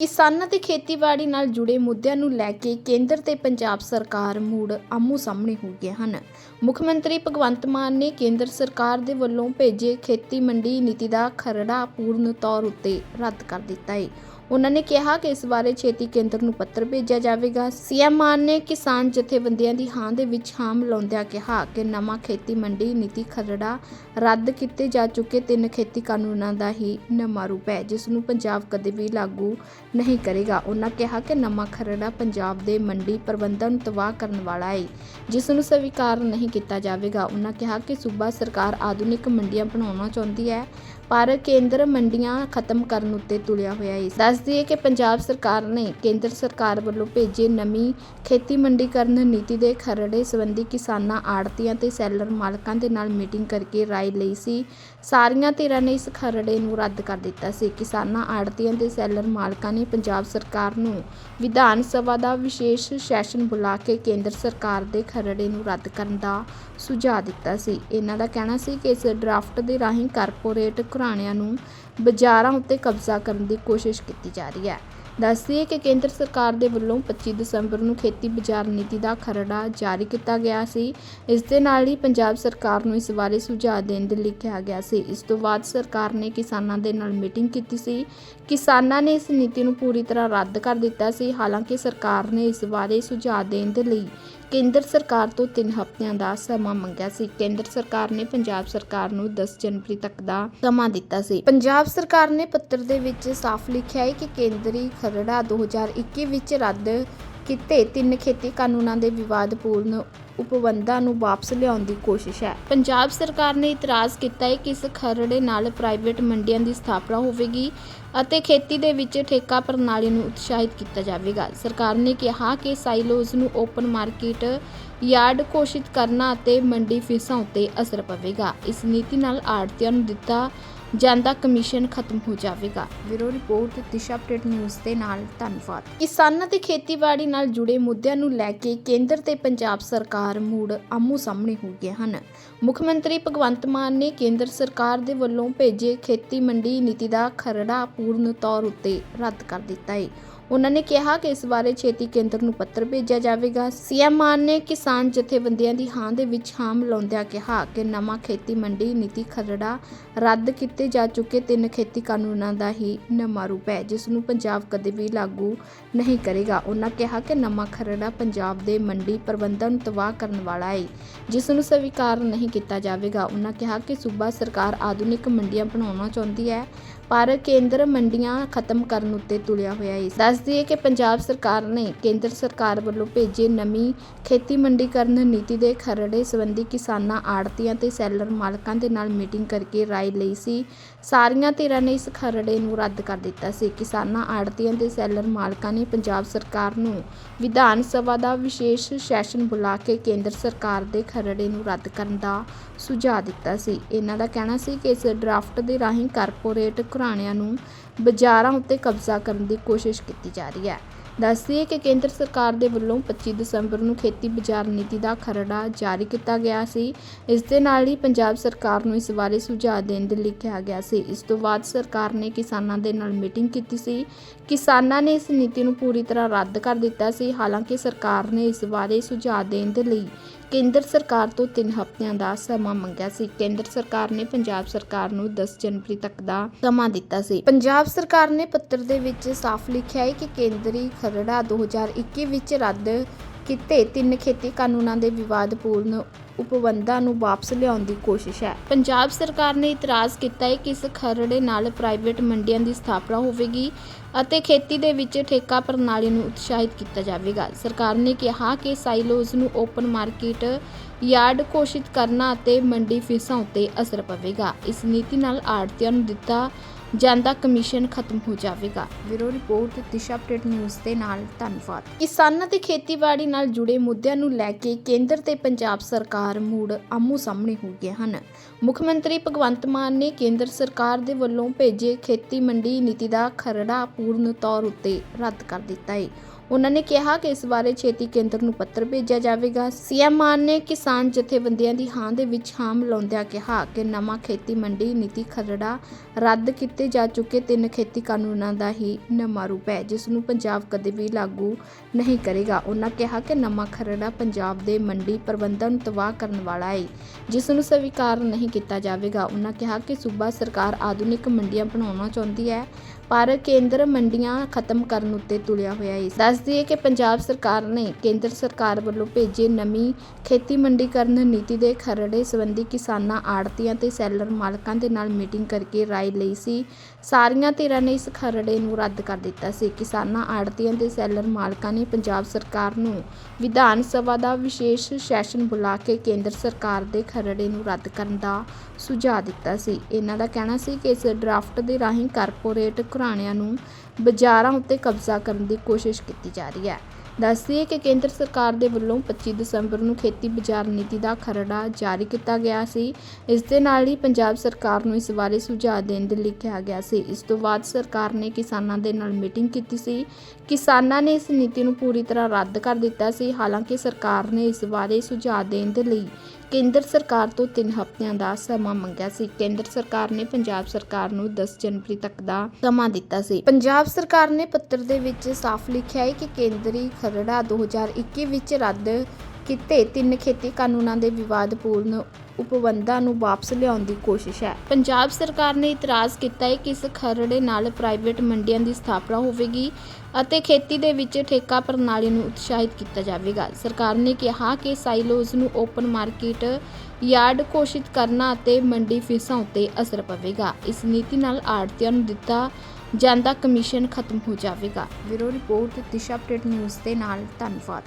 ਕਿਸਾਨਾਂ ਤੇ ਖੇਤੀਬਾੜੀ ਨਾਲ ਜੁੜੇ ਮੁੱਦਿਆਂ ਨੂੰ ਲੈ ਕੇ ਕੇਂਦਰ ਤੇ ਪੰਜਾਬ ਸਰਕਾਰ ਮੁੜ ਆਮੋ ਸਾਹਮਣੇ ਹੋ ਗਏ ਹਨ। ਮੁੱਖ ਮੰਤਰੀ ਭਗਵੰਤ ਮਾਨ ਨੇ ਕੇਂਦਰ ਸਰਕਾਰ ਦੇ ਵੱਲੋਂ ਭੇਜੇ ਖੇਤੀ ਮੰਡੀ ਨੀਤੀ ਦਾ ਖਰੜਾ ਪੂਰਨ ਤੌਰ ਉੱਤੇ ਰੱਦ ਕਰ ਦਿੱਤਾ ਹੈ ਉਹਨਾਂ ਨੇ ਕਿਹਾ ਕਿ ਇਸ ਬਾਰੇ ਛੇਤੀ ਕੇਂਦਰ ਨੂੰ ਪੱਤਰ ਭੇਜਿਆ ਜਾਵੇਗਾ। ਸੀਐਮ ਮਾਨ ਨੇ ਕਿਸਾਨ ਜਥੇਬੰਦੀਆਂ ਦੀ ਹਾਂ ਦੇ ਵਿੱਚ ਹਾਂ ਮਿਲਾਉਂਦਿਆਂ ਕਿਹਾ ਕਿ ਨਵਾਂ ਖੇਤੀ ਮੰਡੀ ਨੀਤੀ ਖਰੜਾ ਰੱਦ ਕੀਤੇ ਜਾ ਚੁੱਕੇ ਤਿੰਨ ਖੇਤੀ ਕਾਨੂੰਨਾਂ ਦਾ ਹੀ ਨਵਾਂ ਰੂਪ ਹੈ, ਜਿਸ ਨੂੰ ਪੰਜਾਬ ਕਦੇ ਵੀ ਲਾਗੂ ਨਹੀਂ ਕਰੇਗਾ। ਉਹਨਾਂ ਕਿਹਾ ਕਿ ਨਵਾਂ ਖਰੜਾ ਪੰਜਾਬ ਦੇ ਮੰਡੀ ਪ੍ਰਬੰਧਨ ਨੂੰ ਤਬਾਹ ਕਰਨ ਵਾਲਾ ਹੈ ਜਿਸ ਨੂੰ ਸਵੀਕਾਰ ਨਹੀਂ ਕੀਤਾ ਜਾਵੇਗਾ। ਉਹਨਾਂ ਕਿਹਾ ਕਿ ਸੂਬਾ ਸਰਕਾਰ ਆਧੁਨਿਕ ਮੰਡੀਆਂ ਬਣਾਉਣਾ ਚਾਹੁੰਦੀ ਹੈ, ਪਰ ਕੇਂਦਰ ਮੰਡੀਆਂ ਖਤਮ ਕਰਨ ਉੱਤੇ ਤੁਲਿਆ ਹੋਇਆ ਹੈ ਦੱਸ ਦਈਏ ਕਿ ਪੰਜਾਬ ਸਰਕਾਰ ਨੇ ਕੇਂਦਰ ਸਰਕਾਰ ਵੱਲੋਂ ਭੇਜੇ ਨਵੀਂ ਖੇਤੀ ਮੰਡੀਕਰਨ ਨੀਤੀ ਦੇ ਖਰੜੇ ਸੰਬੰਧੀ ਕਿਸਾਨਾਂ ਆੜਤੀਆਂ ਤੇ ਸੈਲਰ ਮਾਲਕਾਂ ਦੇ ਨਾਲ ਮੀਟਿੰਗ ਕਰਕੇ ਰਾਏ ਲਈ ਸੀ। ਸਾਰੀਆਂ ਧਿਰਾਂ ਨੇ ਇਸ ਖਰੜੇ ਨੂੰ ਰੱਦ ਕਰ ਦਿੱਤਾ ਸੀ। ਕਿਸਾਨਾਂ ਆੜਤੀਆਂ ਤੇ ਸੈਲਰ ਮਾਲਕਾਂ ਨੇ ਪੰਜਾਬ ਸਰਕਾਰ ਨੂੰ ਵਿਧਾਨ ਸਭਾ ਦਾ ਵਿਸ਼ੇਸ਼ ਸੈਸ਼ਨ ਬੁਲਾ ਕੇ ਕੇਂਦਰ ਸਰਕਾਰ ਦੇ ਖਰੜੇ ਨੂੰ ਰੱਦ ਕਰਨ ਦਾ ਸੁਝਾਅ ਦਿੱਤਾ ਸੀ। ਇਹਨਾਂ ਦਾ ਕਹਿਣਾ ਸੀ ਕਿ ਇਸ ਡਰਾਫਟ ਦੇ ਰਾਹੀਂ ਕਾਰਪੋਰੇਟ ਘਰਾਣਿਆਂ ਨੂੰ ਬਾਜ਼ਾਰਾਂ ਉੱਤੇ ਕਬਜ਼ਾ ਕਰਨ ਦੀ ਕੋਸ਼ਿਸ਼ ਕੀਤੀ ਜਾ ਰਹੀ ਹੈ ਦੱਸਦੀਏ ਕਿ ਕੇਂਦਰ ਸਰਕਾਰ ਦੇ ਵੱਲੋਂ 25 ਦਸੰਬਰ ਨੂੰ ਖੇਤੀ ਬਾਜ਼ਾਰ ਨੀਤੀ ਦਾ ਖਰੜਾ ਜਾਰੀ ਕੀਤਾ ਗਿਆ ਸੀ। ਇਸ ਦੇ ਨਾਲ ਹੀ ਪੰਜਾਬ ਸਰਕਾਰ ਨੂੰ ਇਸ ਬਾਰੇ ਸੁਝਾਅ ਦੇਣ ਦੇ ਲਈ ਕਿਹਾ ਗਿਆ ਸੀ। ਇਸ ਤੋਂ ਬਾਅਦ ਸਰਕਾਰ ਨੇ ਕਿਸਾਨਾਂ ਦੇ ਨਾਲ ਮੀਟਿੰਗ ਕੀਤੀ ਸੀ। ਕਿਸਾਨਾਂ ਨੇ ਇਸ ਨੀਤੀ ਨੂੰ ਪੂਰੀ ਤਰ੍ਹਾਂ ਰੱਦ ਕਰ ਦਿੱਤਾ ਸੀ। ਹਾਲਾਂਕਿ ਸਰਕਾਰ ਨੇ ਇਸ ਬਾਰੇ ਸੁਝਾਅ ਦੇਣ ਦੇ ਲਈ ਕੇਂਦਰ ਸਰਕਾਰ ਤੋਂ 3 ਹਫ਼ਤਿਆਂ ਦਾ ਸਮਾਂ ਮੰਗਿਆ ਸੀ। ਕੇਂਦਰ ਸਰਕਾਰ ਨੇ ਪੰਜਾਬ ਸਰਕਾਰ ਨੂੰ 10 ਜਨਵਰੀ ਤੱਕ ਦਾ ਸਮਾਂ ਦਿੱਤਾ ਸੀ। ਪੰਜਾਬ ਸਰਕਾਰ ਨੇ ਪੱਤਰ ਦੇ ਵਿੱਚ ਸਾਫ਼ ਲਿਖਿਆ ਹੈ ਕਿ ਕੇਂਦਰੀ ਖਰੜਾ 2021 ਵਿੱਚ ਰੱਦ ਕੀਤੇ ਤਿੰਨ ਖੇਤੀ ਕਾਨੂੰਨਾਂ ਦੇ ਵਿਵਾਦਪੂਰਨ ਉਪਬੰਧਾਂ ਨੂੰ ਵਾਪਸ ਲਿਆਉਣ ਦੀ ਕੋਸ਼ਿਸ਼ ਹੈ। ਪੰਜਾਬ ਸਰਕਾਰ ਨੇ ਇਤਰਾਜ਼ ਕੀਤਾ ਹੈ ਕਿ ਇਸ ਖਰੜੇ ਨਾਲ ਪ੍ਰਾਈਵੇਟ ਮੰਡੀਆਂ ਦੀ ਸਥਾਪਨਾ ਹੋਵੇਗੀ ਅਤੇ ਖੇਤੀ ਦੇ ਵਿੱਚ ਠੇਕਾ ਪ੍ਰਣਾਲੀ ਨੂੰ ਉਤਸ਼ਾਹਿਤ ਕੀਤਾ ਜਾਵੇਗਾ। ਸਰਕਾਰ ਨੇ ਕਿਹਾ ਕਿ ਸਾਈਲੋਜ਼ ਨੂੰ ਓਪਨ ਮਾਰਕੀਟ ਯਾਰਡ ਘੋਸ਼ਿਤ ਕਰਨਾ ਅਤੇ ਮੰਡੀ ਫੀਸਾਂ ਉੱਤੇ ਅਸਰ ਪਵੇਗਾ। ਇਸ ਨੀਤੀ ਨਾਲ ਆੜਤੀਆਂ ਨੂੰ ਦਿੱਤਾ ਜਾਂਦਾ ਕਮਿਸ਼ਨ ਖਤਮ ਹੋ ਜਾਵੇਗਾ। Bureau report Disha update news ਦੇ ਨਾਲ ਧੰਨਵਾਦ। ਕਿਸਾਨਾਂ ਤੇ ਖੇਤੀਬਾੜੀ ਨਾਲ ਜੁੜੇ ਮੁੱਦਿਆਂ ਨੂੰ ਲੈ ਕੇ ਕੇਂਦਰ ਤੇ ਪੰਜਾਬ ਸਰਕਾਰ ਮੁੜ ਆਮੋ ਸਾਹਮਣੇ ਹੋ ਗਏ ਹਨ। ਮੁੱਖ ਮੰਤਰੀ ਭਗਵੰਤ ਮਾਨ ਨੇ ਕੇਂਦਰ ਸਰਕਾਰ ਦੇ ਵੱਲੋਂ ਭੇਜੇ ਖੇਤੀ ਮੰਡੀ ਨੀਤੀ ਦਾ ਖਰੜਾ ਪੂਰਨ ਤੌਰ ਉੱਤੇ ਰੱਦ ਕਰ ਦਿੱਤਾ ਹੈ ਉਹਨਾਂ ਨੇ ਕਿਹਾ ਕਿ ਇਸ ਬਾਰੇ ਛੇਤੀ ਕੇਂਦਰ ਨੂੰ ਪੱਤਰ ਭੇਜਿਆ ਜਾਵੇਗਾ। ਸੀਐਮ ਮਾਨ ਨੇ ਕਿਸਾਨ ਜਥੇਬੰਦੀਆਂ ਦੀ ਹਾਂ ਦੇ ਵਿੱਚ ਹਾਂ ਮਿਲਾਉਂਦਿਆਂ ਕਿਹਾ ਕਿ ਨਵਾਂ ਖੇਤੀ ਮੰਡੀ ਨੀਤੀ ਖਰੜਾ ਰੱਦ ਕੀਤੇ ਜਾ ਚੁੱਕੇ ਤਿੰਨ ਖੇਤੀ ਕਾਨੂੰਨਾਂ ਦਾ ਹੀ ਨਵਾਂ ਰੂਪ ਹੈ, ਜਿਸ ਨੂੰ ਪੰਜਾਬ ਕਦੇ ਵੀ ਲਾਗੂ ਨਹੀਂ ਕਰੇਗਾ। ਉਹਨਾਂ ਕਿਹਾ ਕਿ ਨਵਾਂ ਖਰੜਾ ਪੰਜਾਬ ਦੇ ਮੰਡੀ ਪ੍ਰਬੰਧਨ ਨੂੰ ਤਬਾਹ ਕਰਨ ਵਾਲਾ ਹੈ ਜਿਸ ਨੂੰ ਸਵੀਕਾਰ ਨਹੀਂ ਕੀਤਾ ਜਾਵੇਗਾ। ਉਹਨਾਂ ਕਿਹਾ ਕਿ ਸੂਬਾ ਸਰਕਾਰ ਆਧੁਨਿਕ ਮੰਡੀਆਂ ਬਣਾਉਣਾ ਚਾਹੁੰਦੀ ਹੈ ਪਰ ਕੇਂਦਰ ਮੰਡੀਆਂ ਖਤਮ ਕਰਨ ਉੱਤੇ ਤੁਲਿਆ ਹੋਇਆ ਹੈ। ਦੱਸ ਦਈਏ ਕਿ ਪੰਜਾਬ ਸਰਕਾਰ ਨੇ ਕੇਂਦਰ ਸਰਕਾਰ ਵੱਲੋਂ ਭੇਜੇ ਨਵੀਂ ਖੇਤੀ ਮੰਡੀਕਰਨ ਨੀਤੀ ਦੇ ਖਰੜੇ ਸੰਬੰਧੀ ਕਿਸਾਨਾਂ ਆੜਤੀਆਂ ਤੇ ਸੈਲਰ ਮਾਲਕਾਂ ਦੇ ਨਾਲ ਮੀਟਿੰਗ ਕਰਕੇ ਰਾਏ ਲਈ ਸੀ। ਸਾਰੀਆਂ ਧਿਰਾਂ ਨੇ ਇਸ ਖਰੜੇ ਨੂੰ ਰੱਦ ਕਰ ਦਿੱਤਾ ਸੀ। ਕਿਸਾਨਾਂ ਆੜਤੀਆਂ ਤੇ ਸੈਲਰ ਮਾਲਕਾਂ ਨੇ ਪੰਜਾਬ ਸਰਕਾਰ ਨੂੰ ਵਿਧਾਨ ਸਭਾ ਦਾ ਵਿਸ਼ੇਸ਼ ਸੈਸ਼ਨ ਬੁਲਾ ਕੇ ਕੇਂਦਰ ਸਰਕਾਰ ਦੇ ਖਰੜੇ ਨੂੰ ਰੱਦ ਕਰਨ ਦਾ ਸੁਝਾਅ ਦਿੱਤਾ ਸੀ। ਇਹਨਾਂ ਦਾ ਕਹਿਣਾ ਸੀ ਕਿ ਇਸ ਡਰਾਫਟ ਦੇ ਰਾਹੀਂ ਕਾਰਪੋਰੇਟ ਘਰਾਣਿਆਂ ਨੂੰ ਬਾਜ਼ਾਰਾਂ ਉੱਤੇ ਕਬਜ਼ਾ ਕਰਨ ਦੀ ਕੋਸ਼ਿਸ਼ ਕੀਤੀ ਜਾ ਰਹੀ ਹੈ। ਦੱਸਦੀਏ ਕਿ ਕੇਂਦਰ ਸਰਕਾਰ ਦੇ ਵੱਲੋਂ 25 ਦਸੰਬਰ ਨੂੰ ਖੇਤੀ ਬਾਜ਼ਾਰ ਨੀਤੀ ਦਾ ਖਰੜਾ ਜਾਰੀ ਕੀਤਾ ਗਿਆ ਸੀ। ਇਸ ਦੇ ਨਾਲ ਹੀ ਪੰਜਾਬ ਸਰਕਾਰ ਨੂੰ ਇਸ ਬਾਰੇ ਸੁਝਾਅ ਦੇਣ ਦੇ ਲਈ ਕਿਹਾ ਗਿਆ ਸੀ। ਇਸ ਤੋਂ ਬਾਅਦ ਸਰਕਾਰ ਨੇ ਕਿਸਾਨਾਂ ਦੇ ਨਾਲ ਮੀਟਿੰਗ ਕੀਤੀ ਸੀ। ਕਿਸਾਨਾਂ ਨੇ ਇਸ ਨੀਤੀ ਨੂੰ ਪੂਰੀ ਤਰ੍ਹਾਂ ਰੱਦ ਕਰ ਦਿੱਤਾ ਸੀ। ਹਾਲਾਂਕਿ ਸਰਕਾਰ ਨੇ ਇਸ ਬਾਰੇ ਸੁਝਾਅ ਦੇਣ ਦੇ ਲਈ ਕੇਂਦਰ ਸਰਕਾਰ ਤੋਂ 3 ਹਫ਼ਤਿਆਂ ਦਾ ਸਮਾਂ ਮੰਗਿਆ ਸੀ। ਕੇਂਦਰ ਸਰਕਾਰ ਨੇ ਪੰਜਾਬ ਸਰਕਾਰ ਨੂੰ 10 ਜਨਵਰੀ ਤੱਕ ਦਾ ਸਮਾਂ ਦਿੱਤਾ ਸੀ। ਪੰਜਾਬ ਸਰਕਾਰ ਨੇ ਪੱਤਰ ਦੇ ਵਿੱਚ ਸਾਫ਼ ਲਿਖਿਆ ਹੈ ਕਿ ਕੇਂਦਰੀ ਖਰੜਾ 2021 ਵਿੱਚ ਰੱਦ ਕੀਤੇ ਤਿੰਨ ਖੇਤੀ ਕਾਨੂੰਨਾਂ ਦੇ ਵਿਵਾਦਪੂਰਨ ਉਪਬੰਧਾਂ ਨੂੰ ਵਾਪਸ ਲਿਆਉਣ ਦੀ ਕੋਸ਼ਿਸ਼ ਹੈ। ਪੰਜਾਬ ਸਰਕਾਰ ਨੇ ਇਤਰਾਜ਼ ਕੀਤਾ ਹੈ ਕਿ ਇਸ ਖਰੜੇ ਨਾਲ ਪ੍ਰਾਈਵੇਟ ਮੰਡੀਆਂ ਦੀ ਸਥਾਪਨਾ ਹੋਵੇਗੀ ਅਤੇ ਖੇਤੀ ਦੇ ਵਿੱਚ ਠੇਕਾ ਪ੍ਰਣਾਲੀ ਨੂੰ ਉਤਸ਼ਾਹਿਤ ਕੀਤਾ ਜਾਵੇਗਾ। ਸਰਕਾਰ ਨੇ ਕਿਹਾ ਕਿ ਸਾਈਲੋਜ਼ ਨੂੰ ਓਪਨ ਮਾਰਕੀਟ ਯਾਰਡ ਘੋਸ਼ਿਤ ਕਰਨਾ ਅਤੇ ਮੰਡੀ ਫੀਸਾਂ ਉੱਤੇ ਅਸਰ ਪਵੇਗਾ। ਇਸ ਨੀਤੀ ਨਾਲ ਆੜਤੀਆਂ ਨੂੰ ਦਿੱਤਾ ਜਾਂਦਾ ਕਮਿਸ਼ਨ ਖਤਮ ਹੋ ਜਾਵੇਗਾ। Bureau report Disha update news ਦੇ ਨਾਲ ਧੰਨਵਾਦ। ਕਿਸਾਨਾਂ ਤੇ ਖੇਤੀਬਾੜੀ ਨਾਲ ਜੁੜੇ ਮੁੱਦਿਆਂ ਨੂੰ ਲੈ ਕੇ ਕੇਂਦਰ ਤੇ ਪੰਜਾਬ ਸਰਕਾਰ ਮੁੜ ਆਮੋ ਸਾਹਮਣੇ ਹੋ ਗਏ ਹਨ। ਮੁੱਖ ਮੰਤਰੀ ਭਗਵੰਤ ਮਾਨ ਨੇ ਕੇਂਦਰ ਸਰਕਾਰ ਦੇ ਵੱਲੋਂ ਭੇਜੇ ਖੇਤੀ ਮੰਡੀ ਨੀਤੀ ਦਾ ਖਰੜਾ ਪੂਰਨ ਤੌਰ ਉੱਤੇ ਰੱਦ ਕਰ ਦਿੱਤਾ ਹੈ ਉਹਨਾਂ ਨੇ ਕਿਹਾ ਕਿ ਇਸ ਬਾਰੇ ਛੇਤੀ ਕੇਂਦਰ ਨੂੰ ਪੱਤਰ ਭੇਜਿਆ ਜਾਵੇਗਾ। ਸੀਐਮ ਮਾਨ ਨੇ ਕਿਸਾਨ ਜਥੇਬੰਦੀਆਂ ਦੀ ਹਾਂ ਦੇ ਵਿੱਚ ਹਾਂ ਮਿਲਾਉਂਦਿਆਂ ਕਿਹਾ ਕਿ ਨਵਾਂ ਖੇਤੀ ਮੰਡੀ ਨੀਤੀ ਖਰੜਾ ਰੱਦ ਕੀਤੇ ਜਾ ਚੁੱਕੇ ਤਿੰਨ ਖੇਤੀ ਕਾਨੂੰਨਾਂ ਦਾ ਹੀ ਨਵਾਂ ਰੂਪ ਹੈ, ਜਿਸ ਨੂੰ ਪੰਜਾਬ ਕਦੇ ਵੀ ਲਾਗੂ ਨਹੀਂ ਕਰੇਗਾ। ਉਹਨਾਂ ਕਿਹਾ ਕਿ ਨਵਾਂ ਖਰੜਾ ਪੰਜਾਬ ਦੇ ਮੰਡੀ ਪ੍ਰਬੰਧਨ ਨੂੰ ਤਬਾਹ ਕਰਨ ਵਾਲਾ ਹੈ ਜਿਸ ਨੂੰ ਸਵੀਕਾਰ ਨਹੀਂ ਕੀਤਾ ਜਾਵੇਗਾ। ਉਹਨਾਂ ਕਿਹਾ ਕਿ ਸੂਬਾ ਸਰਕਾਰ ਆਧੁਨਿਕ ਮੰਡੀਆਂ ਬਣਾਉਣਾ ਚਾਹੁੰਦੀ ਹੈ ਪਰ ਕੇਂਦਰ ਮੰਡੀਆਂ ਖਤਮ ਕਰਨ ਉੱਤੇ ਤੁਲਿਆ ਹੋਇਆ ਹੈ। ਦੱਸ ਦਈਏ ਕਿ ਪੰਜਾਬ ਸਰਕਾਰ ਨੇ ਕੇਂਦਰ ਸਰਕਾਰ ਵੱਲੋਂ ਭੇਜੇ ਨਵੀਂ ਖੇਤੀ ਮੰਡੀਕਰਨ ਨੀਤੀ ਦੇ ਖਰੜੇ ਸੰਬੰਧੀ ਕਿਸਾਨਾਂ ਆੜਤੀਆਂ ਤੇ ਸੈਲਰ ਮਾਲਕਾਂ ਦੇ ਨਾਲ ਮੀਟਿੰਗ ਕਰਕੇ ਰਾਏ ਲਈ ਸੀ। ਸਾਰੀਆਂ ਧਿਰਾਂ ਨੇ ਇਸ ਖਰੜੇ ਨੂੰ ਰੱਦ ਕਰ ਦਿੱਤਾ ਸੀ। ਕਿਸਾਨਾਂ ਆੜਤੀਆਂ ਤੇ ਸੈਲਰ ਮਾਲਕਾਂ ਨੇ ਪੰਜਾਬ ਸਰਕਾਰ ਨੂੰ ਵਿਧਾਨ ਸਭਾ ਦਾ ਵਿਸ਼ੇਸ਼ ਸੈਸ਼ਨ ਬੁਲਾ ਕੇ ਕੇਂਦਰ ਸਰਕਾਰ ਦੇ ਖਰੜੇ ਨੂੰ ਰੱਦ ਕਰਨ ਦਾ ਸੁਝਾਅ ਦਿੱਤਾ ਸੀ। ਇਹਨਾਂ ਦਾ ਕਹਿਣਾ ਸੀ ਕਿ ਇਸ ਡਰਾਫਟ ਦੇ ਰਾਹੀਂ ਕਾਰਪੋਰੇਟ ਘਰਾਣਿਆਂ ਨੂੰ ਬਾਜ਼ਾਰਾਂ ਉੱਤੇ ਕਬਜ਼ਾ ਕਰਨ ਦੀ ਕੋਸ਼ਿਸ਼ ਕੀਤੀ ਜਾ ਰਹੀ ਹੈ। ਦੱਸਦੀਏ ਕਿ ਕੇਂਦਰ ਸਰਕਾਰ ਦੇ ਵੱਲੋਂ 25 ਦਸੰਬਰ ਨੂੰ ਖੇਤੀ ਬਾਜ਼ਾਰ ਨੀਤੀ ਦਾ ਖਰੜਾ ਜਾਰੀ ਕੀਤਾ ਗਿਆ ਸੀ। ਇਸ ਦੇ ਨਾਲ ਹੀ ਪੰਜਾਬ ਸਰਕਾਰ ਨੂੰ ਇਸ ਬਾਰੇ ਸੁਝਾਅ ਦੇਣ ਦੇ ਲਈ ਕਿਹਾ ਗਿਆ ਸੀ। ਇਸ ਤੋਂ ਬਾਅਦ ਸਰਕਾਰ ਨੇ ਕਿਸਾਨਾਂ ਦੇ ਨਾਲ ਮੀਟਿੰਗ ਕੀਤੀ ਸੀ। ਕਿਸਾਨਾਂ ਨੇ ਇਸ ਨੀਤੀ ਨੂੰ ਪੂਰੀ ਤਰ੍ਹਾਂ ਰੱਦ ਕਰ ਦਿੱਤਾ ਸੀ। ਹਾਲਾਂਕਿ ਸਰਕਾਰ ਨੇ ਇਸ ਬਾਰੇ ਸੁਝਾਅ ਦੇਣ ਦੇ ਲਈ ਕੇਂਦਰ ਸਰਕਾਰ ਤੋਂ 3 ਹਫ਼ਤਿਆਂ ਦਾ ਸਮਾਂ ਮੰਗਿਆ ਸੀ। ਕੇਂਦਰ ਸਰਕਾਰ ਨੇ ਪੰਜਾਬ ਸਰਕਾਰ ਨੂੰ 10 ਜਨਵਰੀ ਤੱਕ ਦਾ ਸਮਾਂ ਦਿੱਤਾ ਸੀ। ਪੰਜਾਬ ਸਰਕਾਰ ਨੇ ਪੱਤਰ ਦੇ ਵਿੱਚ ਸਾਫ਼ ਲਿਖਿਆ ਹੈ ਕਿ ਕੇਂਦਰੀ ਖਰੜਾ 2021 ਵਿੱਚ ਰੱਦ ਕੀਤੇ ਤਿੰਨ ਖੇਤੀ ਕਾਨੂੰਨਾਂ ਦੇ ਵਿਵਾਦਪੂਰਨ ਉਪਬੰਧਾਂ ਨੂੰ ਵਾਪਸ ਲਿਆਉਣ ਦੀ ਕੋਸ਼ਿਸ਼ ਹੈ। ਪੰਜਾਬ ਸਰਕਾਰ ਨੇ ਇਤਰਾਜ਼ ਕੀਤਾ ਹੈ ਕਿ ਇਸ ਖਰੜੇ ਨਾਲ ਪ੍ਰਾਈਵੇਟ ਮੰਡੀਆਂ ਦੀ ਸਥਾਪਨਾ ਹੋਵੇਗੀ ਅਤੇ ਖੇਤੀ ਦੇ ਵਿੱਚ ਠੇਕਾ ਪ੍ਰਣਾਲੀ ਨੂੰ ਉਤਸ਼ਾਹਿਤ ਕੀਤਾ ਜਾਵੇਗਾ। ਸਰਕਾਰ ਨੇ ਕਿਹਾ ਕਿ ਸਾਈਲੋਜ਼ ਨੂੰ ਓਪਨ ਮਾਰਕੀਟ ਯਾਰਡ ਘੋਸ਼ਿਤ ਕਰਨਾ ਅਤੇ ਮੰਡੀ ਫੀਸਾਂ ਉੱਤੇ ਅਸਰ ਪਵੇਗਾ। ਇਸ ਨੀਤੀ ਨਾਲ ਆੜਤੀਆਂ ਨੂੰ ਦਿੱਤਾ ਜਾਂਦਾ ਕਮਿਸ਼ਨ ਖਤਮ ਹੋ ਜਾਵੇਗਾ। Bureau report Disha update news ਦੇ ਨਾਲ ਧੰਨਵਾਦ।